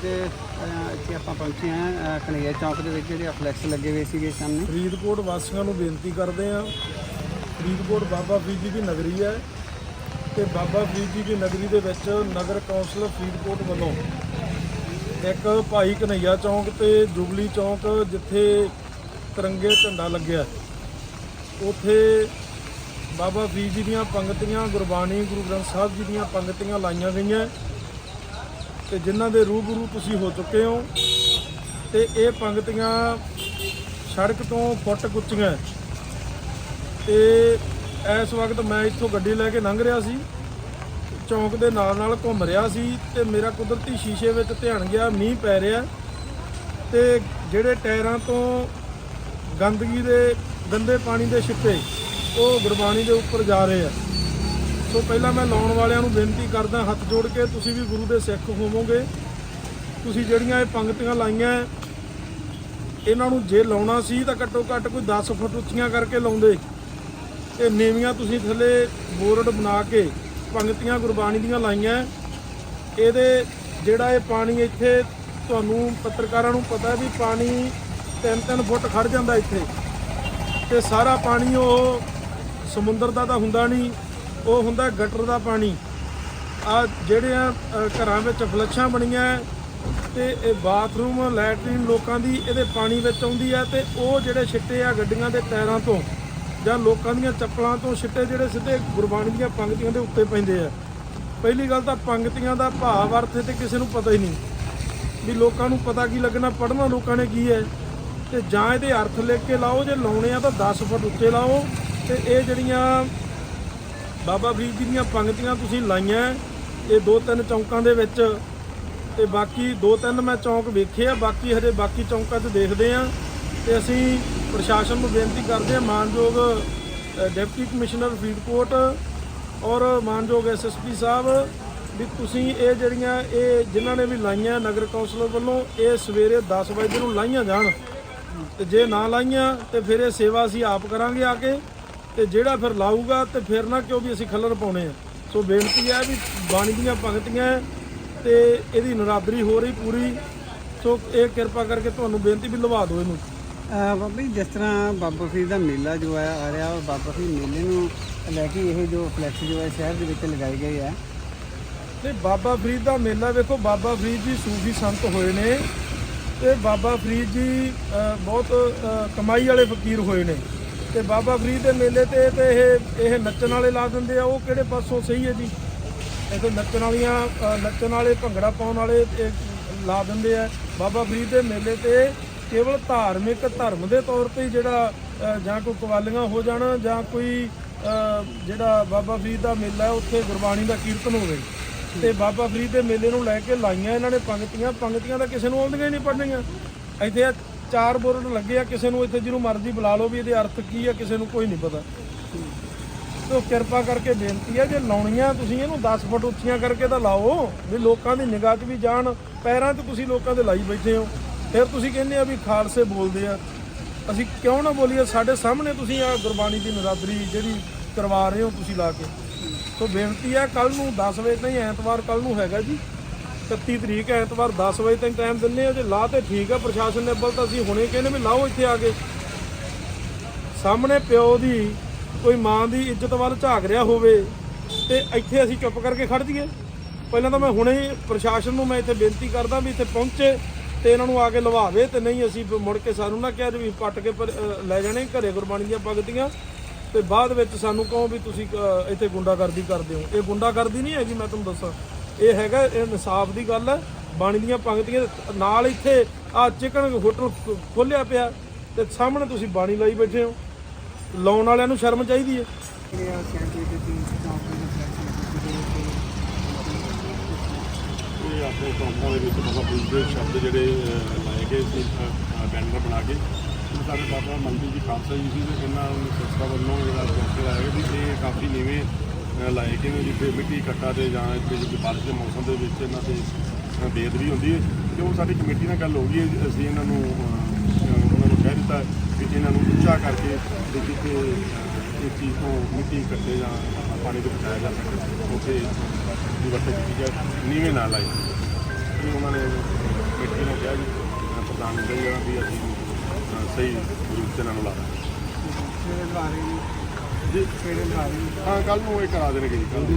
ਅੱਜ ਇੱਥੇ ਆਪਾਂ ਪਹੁੰਚੇ ਹਾਂ ਕਨਈਆ ਚੌਂਕ ਦੇ ਵਿੱਚ ਜਿਹੜੇ ਫਲੈਕਸ ਲੱਗੇ ਹੋਏ ਸੀਗੇ ਸਾਹਮਣੇ। ਫਰੀਦਕੋਟ ਵਾਸੀਆਂ ਨੂੰ ਬੇਨਤੀ ਕਰਦੇ ਹਾਂ, ਫਰੀਦਕੋਟ ਬਾਬਾ ਫਰੀਦ ਜੀ ਦੀ ਨਗਰੀ ਹੈ ਤੇ ਬਾਬਾ ਫਰੀਦ ਜੀ ਦੀ ਨਗਰੀ ਦੇ ਵਿੱਚ ਨਗਰ ਕੌਂਸਲ ਫਰੀਦਕੋਟ ਵੱਲੋਂ ਇੱਕ ਭਾਈ ਕਨਈਆ ਚੌਂਕ ਤੇ ਜੁਬਲੀ ਚੌਂਕ ਜਿੱਥੇ ਤਿਰੰਗੇ ਝੰਡਾ ਲੱਗਿਆ। ਉਥੇ ਬਾਬਾ ਫਰੀਦ ਜੀ ਦੀਆਂ ਪੰਗਤੀਆਂ, ਗੁਰਬਾਣੀ, ਗੁਰੂ ਗ੍ਰੰਥ ਸਾਹਿਬ ਜੀ ਦੀਆਂ ਪੰਗਤੀਆਂ ਲਾਈਆਂ ਗਈਆਂ। ਤੇ ਜਿਨ੍ਹਾਂ ਦੇ ਰੂਬਰੂ ਤੁਸੀਂ ਹੋ ਚੁੱਕੇ ਹੋ ਤੇ ਇਹ ਪੰਗਤੀਆਂ ਸੜਕ ਤੋਂ ਫੁੱਟ ਕੁੱਚੀਆਂ ਤੇ ਇਸ ਵਕਤ ਮੈਂ ਇੱਥੋਂ ਗੱਡੀ ਲੈ ਕੇ ਲੰਘ ਰਿਹਾ ਸੀ, ਚੌਂਕ ਦੇ ਨਾਲ ਨਾਲ ਘੁੰਮ ਰਿਹਾ ਸੀ ਤੇ ਮੇਰਾ ਕੁਦਰਤੀ ਸ਼ੀਸ਼ੇ ਵਿੱਚ ਧਿਆਨ ਗਿਆ, ਮੀਂਹ ਪੈ ਰਿਹਾ ਤੇ ਜਿਹੜੇ ਟਾਇਰਾਂ ਤੋਂ ਗੰਦਗੀ ਦੇ, ਗੰਦੇ ਪਾਣੀ ਦੇ ਛਿੱਟੇ ਉਹ ਗੁਰਬਾਣੀ ਦੇ ਉੱਪਰ ਜਾ ਰਹੇ ਆ। ਸੋ ਪਹਿਲਾਂ ਮੈਂ ਲਾਉਣ ਵਾਲਿਆਂ ਨੂੰ ਬੇਨਤੀ ਕਰਦਾ, ਹੱਥ ਜੋੜ ਕੇ ਤੁਸੀਂ ਵੀ ਗੁਰੂ ਦੇ ਸਿੱਖ ਹੋਵੋਗੇ। ਤੁਸੀਂ ਜਿਹੜੀਆਂ ਇਹ ਪੰਗਤੀਆਂ ਲਾਈਆਂ, ਇਹਨਾਂ ਨੂੰ ਜੇ ਲਾਉਣਾ ਸੀ ਤਾਂ ਘੱਟੋ ਘੱਟ ਕੋਈ 10 ਫੁੱਟ ਉੱਚੀਆਂ ਕਰਕੇ ਲਾਉਂਦੇ। ਤੇ ਨੀਵੀਆਂ ਤੁਸੀਂ ਥੱਲੇ ਬੋਰਡ ਬਣਾ ਕੇ ਪੰਗਤੀਆਂ, ਗੁਰਬਾਣੀ ਦੀਆਂ ਲਾਈਆਂ। ਇਹਦੇ ਜਿਹੜਾ ਇਹ ਪਾਣੀ ਇੱਥੇ ਤੁਹਾਨੂੰ ਪੱਤਰਕਾਰਾਂ ਨੂੰ ਪਤਾ ਵੀ ਪਾਣੀ 3-3 ਫੁੱਟ ਖੜ ਜਾਂਦਾ ਇੱਥੇ। ਤੇ ਸਾਰਾ ਪਾਣੀ ਉਹ ਸਮੁੰਦਰ ਦਾ ਤਾਂ ਹੁੰਦਾ ਨਹੀਂ। ਉਹ ਹੁੰਦਾ ਗਟਰ ਦਾ ਪਾਣੀ। ਆ ਜਿਹੜੇ ਘਰਾਂ ਵਿੱਚ ਫਲੱਸ਼ਾਂ ਬਣੀਆਂ ਹੈ ਤੇ ਇਹ ਬਾਥਰੂਮ, ਲੈਟਰੀਨ ਲੋਕਾਂ ਦੀ ਇਹਦੇ ਪਾਣੀ ਵਿੱਚ ਆਉਂਦੀ ਹੈ ਤੇ ਉਹ ਜਿਹੜੇ ਛਿੱਟੇ ਆ ਗੱਡੀਆਂ ਦੇ ਟਾਇਰਾਂ ਤੋਂ ਜਾਂ ਲੋਕਾਂ ਦੀਆਂ ਚੱਪਲਾਂ ਤੋਂ ਛਿੱਟੇ ਜਿਹੜੇ ਸਿੱਧੇ ਗੁਰਬਾਣੀ ਦੀਆਂ ਪੰਗਤੀਆਂ ਦੇ ਉੱਤੇ ਪੈਂਦੇ ਆ ਪਹਿਲੀ ਗੱਲ ਤਾਂ ਪੰਗਤੀਆਂ ਦਾ ਭਾਵ, ਅਰਥ ਤੇ ਕਿਸੇ ਨੂੰ ਪਤਾ ਹੀ ਨਹੀਂ ਵੀ ਲੋਕਾਂ ਨੂੰ ਪਤਾ ਕੀ ਲੱਗਣਾ, ਪੜ੍ਹਨਾ ਲੋਕਾਂ ਨੇ ਕੀ ਹੈ ਤੇ ਜਾਂ ਇਹਦੇ ਅਰਥ ਲਿਖ ਕੇ ਲਾਓ, ਜੇ ਲਾਉਣੇ ਆ ਤਾਂ 10 ਫੁੱਟ ਉੱਤੇ ਲਾਓ, ਤੇ ਇਹ ਜਿਹੜੀਆਂ ਬਾਬਾ ਫਰੀਦ ਜੀ ਦੀਆਂ ਪੰਗਤੀਆਂ ਤੁਸੀਂ ਲਾਈਆਂ, ਇਹ ਦੋ ਤਿੰਨ ਚੌਂਕਾਂ ਦੇ ਵਿੱਚ ਤੇ ਬਾਕੀ ਦੋ ਤਿੰਨ ਮੈਂ ਚੌਂਕ ਵੇਖੇ ਆ, ਬਾਕੀ ਹਜੇ ਬਾਕੀ ਚੌਂਕਾਂ 'ਚ ਦੇਖਦੇ ਆ। ਤੇ ਅਸੀਂ ਪ੍ਰਸ਼ਾਸਨ ਨੂੰ ਬੇਨਤੀ ਕਰਦੇ ਆ, ਮਾਨਯੋਗ ਡਿਪਟੀ ਕਮਿਸ਼ਨਰ ਫਰੀਦਕੋਟ ਔਰ ਮਾਨਯੋਗ ਐਸਐਸਪੀ ਸਾਹਿਬ ਵੀ ਤੁਸੀਂ ਇਹ ਜਿਹੜੀਆਂ, ਇਹ ਜਿਨ੍ਹਾਂ ਨੇ ਵੀ ਲਾਈਆਂ ਨਗਰ ਕੌਂਸਲ ਵੱਲੋਂ, ਇਹ ਸਵੇਰੇ 10 ਵਜੇ ਨੂੰ ਲਾਈਆਂ ਜਾਣ। ਤੇ ਜੇ ਨਾ ਲਾਈਆਂ, ਤੇ ਫਿਰ ਇਹ ਸੇਵਾ ਅਸੀਂ ਆਪ ਕਰਾਂਗੇ ਆ ਕੇ। ਤੇ ਜਿਹੜਾ ਫਿਰ ਲਾਊਗਾ ਤੇ ਫਿਰ ਨਾ ਕਿਉਂ ਵੀ ਅਸੀਂ ਖੱਲਰ ਪਾਉਣੇ ਆ। ਸੋ ਬੇਨਤੀ ਹੈ ਵੀ ਬਾਣੀ ਦੀਆਂ ਪੰਗਤੀਆਂ ਹੈ ਤੇ ਇਹਦੀ ਨਰਾਦਰੀ ਹੋ ਰਹੀ ਪੂਰੀ। ਸੋ ਇਹ ਕਿਰਪਾ ਕਰਕੇ ਤੁਹਾਨੂੰ ਬੇਨਤੀ ਵੀ ਲਵਾ ਦਿਓ ਇਹਨੂੰ। ਬਾਬਾ ਜੀ ਜਿਸ ਤਰ੍ਹਾਂ ਬਾਬਾ ਫਰੀਦ ਦਾ ਮੇਲਾ ਜੋ ਹੈ ਆ ਰਿਹਾ ਉਹ ਬਾਬਾ ਫਰੀਦ ਮੇਲੇ ਨੂੰ ਲੈ ਕੇ ਇਹ ਜੋ ਫਲੈਕਸ ਜੋ ਹੈ ਸ਼ਹਿਰ ਦੇ ਵਿੱਚ ਲਗਾਏ ਗਏ ਆ। ਤੇ ਬਾਬਾ ਫਰੀਦ ਦਾ ਮੇਲਾ ਵੇਖੋ ਬਾਬਾ ਫਰੀਦ ਜੀ ਸੂਫੀ ਸੰਤ ਹੋਏ ਨੇ ਤੇ ਬਾਬਾ ਫਰੀਦ ਜੀ ਬਹੁਤ ਕਮਾਈ ਵਾਲੇ ਫਕੀਰ ਹੋਏ ਨੇ। ਤੇ ਬਾਬਾ ਫਰੀਦ ਦੇ ਮੇਲੇ ਤੇ ਤੇ ਇਹ ਇਹ ਨੱਚਣ ਵਾਲੇ ਲਾ ਦਿੰਦੇ ਆ, ਉਹ ਕਿਹੜੇ ਪਾਸੋਂ? ਸਹੀ ਹੈ ਜੀ। ਇਹ ਨੱਚਣ ਵਾਲੀਆਂ ਨੱਚਣ ਵਾਲੇ, ਭੰਗੜਾ ਪਾਉਣ ਵਾਲੇ ਲਾ ਦਿੰਦੇ ਆ। ਬਾਬਾ ਫਰੀਦ ਦੇ ਮੇਲੇ ਤੇ ਕੇਵਲ ਧਾਰਮਿਕ ਧਰਮ ਦੇ ਤੌਰ ਤੇ ਜਿਹੜਾ ਜਾਂ ਕੋਈ ਕਵਾਲੀਆਂ ਹੋ ਜਾਣ, ਜਾਂ ਕੋਈ ਜਿਹੜਾ ਬਾਬਾ ਫਰੀਦ ਦਾ ਮੇਲਾ ਹੈ, ਉੱਥੇ ਗੁਰਬਾਣੀ ਦਾ ਕੀਰਤਨ ਹੋਵੇ। ਤੇ ਬਾਬਾ ਫਰੀਦ ਦੇ ਮੇਲੇ ਨੂੰ ਲੈ ਕੇ ਲਾਈਆਂ ਇਹਨਾਂ ਨੇ, ਪੰਗਤੀਆਂ ਪੰਗਤੀਆਂ ਦਾ ਕਿਸੇ ਨੂੰ ਆਉਂਦੀਆਂ ਹੀ ਨਹੀਂ ਪੜਨੀਆਂ ਇੱਥੇ ਚਾਰ ਬੋਰਡ ਲੱਗੇ ਆ, ਕਿਸੇ ਨੂੰ ਇੱਥੇ ਜਿਹਨੂੰ ਮਰਜ਼ੀ ਬੁਲਾ ਲਓ ਵੀ ਇਹਦੇ ਅਰਥ ਕੀ ਆ, ਕਿਸੇ ਨੂੰ ਕੋਈ ਨਹੀਂ ਪਤਾ। ਤੋ ਕਿਰਪਾ ਕਰਕੇ ਬੇਨਤੀ ਹੈ ਜੇ ਲਾਉਣੀਆਂ ਤੁਸੀਂ ਇਹਨੂੰ 10 ਫੁੱਟ ਉੱਚੀਆਂ ਕਰਕੇ ਤਾਂ ਲਾਓ, ਵੀ ਲੋਕਾਂ ਦੀ ਨਿਗਾਹ 'ਚ ਵੀ ਜਾਣ, ਪੈਰਾਂ 'ਚ ਤੁਸੀਂ ਲੋਕਾਂ ਦੇ ਲਾਈ ਬੈਠੇ ਹੋ। ਫਿਰ ਤੁਸੀਂ ਕਹਿੰਦੇ ਆ ਵੀ ਖਾਲਸੇ ਬੋਲਦੇ ਆ। ਅਸੀਂ ਕਿਉਂ ਨਾ ਬੋਲੀਏ, ਸਾਡੇ ਸਾਹਮਣੇ ਤੁਸੀਂ ਆ ਗੁਰਬਾਣੀ ਦੀ ਨਰਾਦਰੀ ਜਿਹੜੀ ਕਰਵਾ ਰਹੇ ਹੋ ਤੁਸੀਂ ਲਾ ਕੇ। ਸੋ ਬੇਨਤੀ ਹੈ ਕੱਲ ਨੂੰ 10 ਵਜੇ ਤਾਈਂ ਐਤਵਾਰ ਕੱਲ ਨੂੰ ਹੈਗਾ ਜੀ। 31 ਤਰੀਕ ਐਤਵਾਰ 10 ਵਜੇ ਤੱਕ ਟਾਈਮ ਦਿੰਦੇ ਆ ਜੇ ਲਾ ਤੇ ਠੀਕ ਆ ਪ੍ਰਸ਼ਾਸਨ ਨੇ ਅੱਬਲ ਤਾਂ ਅਸੀਂ ਹੁਣੇ ਕਹਿੰਦੇ ਵੀ ਲਾਓ ਇੱਥੇ ਆ ਕੇ। ਸਾਹਮਣੇ ਪਿਓ ਦੀ ਕੋਈ ਮਾਂ ਦੀ ਇੱਜ਼ਤ ਵੱਲ ਝਾਕ ਰਿਹਾ ਹੋਵੇ ਤੇ ਇੱਥੇ ਅਸੀਂ ਚੁੱਪ ਕਰਕੇ ਖੜ ਜੀਏ ਪਹਿਲਾਂ ਤਾਂ ਮੈਂ ਹੁਣੇ ਪ੍ਰਸ਼ਾਸਨ ਨੂੰ ਮੈਂ ਇੱਥੇ ਬੇਨਤੀ ਕਰਦਾ ਵੀ ਇੱਥੇ ਪਹੁੰਚੇ ਤੇ ਇਹਨਾਂ ਨੂੰ ਆ ਕੇ ਲਵਾਵੇ ਤੇ ਨਹੀਂ ਅਸੀਂ ਮੁੜ ਕੇ ਸਾਨੂੰ ਨਾ ਕਿਹਾ ਵੀ ਪੱਟ ਕੇ ਪਰ- ਲੈ ਜਾਣੇ, ਘਰੇ ਗੁਰਬਾਣੀ ਦੀਆਂ ਪਗਤੀਆਂ ਤੇ ਬਾਅਦ ਵਿੱਚ ਸਾਨੂੰ ਕਹੋ ਵੀ ਤੁਸੀਂ ਇੱਥੇ ਗੁੰਡਾਗਰਦੀ ਕਰਦੇ ਹੋ। ਇਹ ਗੁੰਡਾਗਰਦੀ ਨਹੀਂ ਹੈਗੀ, ਮੈਂ ਤੁਹਾਨੂੰ ਦੱਸਾਂ। ਇਹ ਹੈਗਾ, ਇਹ ਇਨਸਾਫ ਦੀ ਗੱਲ ਹੈ। ਬਾਣੀ ਦੀਆਂ ਪੰਗਤੀਆਂ ਨਾਲ ਇੱਥੇ ਆ ਚਿਕਨ ਹੋਟਲ ਖੋਲਿਆ ਪਿਆ। ਤੇ ਸਾਹਮਣੇ ਤੁਸੀਂ ਬਾਣੀ ਲਾਈ ਬੈਠੇ ਹੋ। ਲਾਉਣ ਵਾਲਿਆਂ ਨੂੰ ਸ਼ਰਮ ਚਾਹੀਦੀ ਹੈ। ਇਹ ਆਪਣੇ ਚੌਂਕਾਂ ਦੇ ਵਿੱਚ ਬਾਬਾ ਫਰੀਦ ਸ਼ਬਦ ਜਿਹੜੇ ਲਾਏ ਗਏ ਸੀ ਬੈਨਰ ਬਣਾ ਕੇ। ਸਾਡੇ ਬਾਬਾ ਮੰਡੀ ਜੀ ਖਾਲਸਾ ਜੀ ਸੀ ਤੇ ਇਹਨਾਂ ਸੰਸਥਾ ਵੱਲੋਂ ਜਿਹੜਾ ਲਾਇਆ ਗਿਆ ਵੀ ਇਹ ਕਾਫੀ ਨੀਵੇਂ ਲਾਏ ਕਿਵੇਂ ਜੀ ਫਿਰ ਮਿੱਟੀ ਇਕੱਠਾ ਤੇ ਜਾਂ ਇੱਥੇ ਜੇ ਬਾਰਿਸ਼ ਦੇ ਮੌਸਮ ਦੇ ਵਿੱਚ ਇਹਨਾਂ ਤੇ ਬੇਅਦਬੀ ਹੁੰਦੀ ਹੈ। ਤੇ ਉਹ ਸਾਡੀ ਕਮੇਟੀ ਨਾਲ ਗੱਲ ਹੋ ਗਈ ਹੈ ਅਸੀਂ ਇਹਨਾਂ ਨੂੰ ਉਹਨਾਂ ਨੂੰ ਕਹਿ ਦਿੱਤਾ ਕਿ ਇਹਨਾਂ ਨੂੰ ਉੱਚਾ ਕਰਕੇ ਤੇ ਕਿਤੇ ਇਸ ਚੀਜ਼ ਤੋਂ ਮਿੱਟੀ ਕੱਟੇ ਜਾਂ ਪਾਣੀ ਤੋਂ ਬਚਾਇਆ ਜਾ ਸਕੇ, ਉੱਥੇ ਦੀ ਵਰਤੋਂ ਕੀਤੀ ਜਾਏ, ਨੀਵੇਂ ਨਾ ਲਾਈ ਕਿ ਉਹਨਾਂ ਨੇ ਕਮੇਟੀ ਨੂੰ ਕਿਹਾ ਜੀ ਪ੍ਰਧਾਨ ਮੰਤਰੀ ਜਿਹੜਾ ਵੀ ਅਸੀਂ ਸਹੀ ਰੂਪ 'ਚ ਇਹਨਾਂ ਨੂੰ ਲਾਦਾ ਜੀ ਹਾਂ ਕੱਲ ਨੂੰ ਇਹ ਕਰਾ ਦੇਣਗੇ ਜੀ ਕੱਲ ਨੂੰ।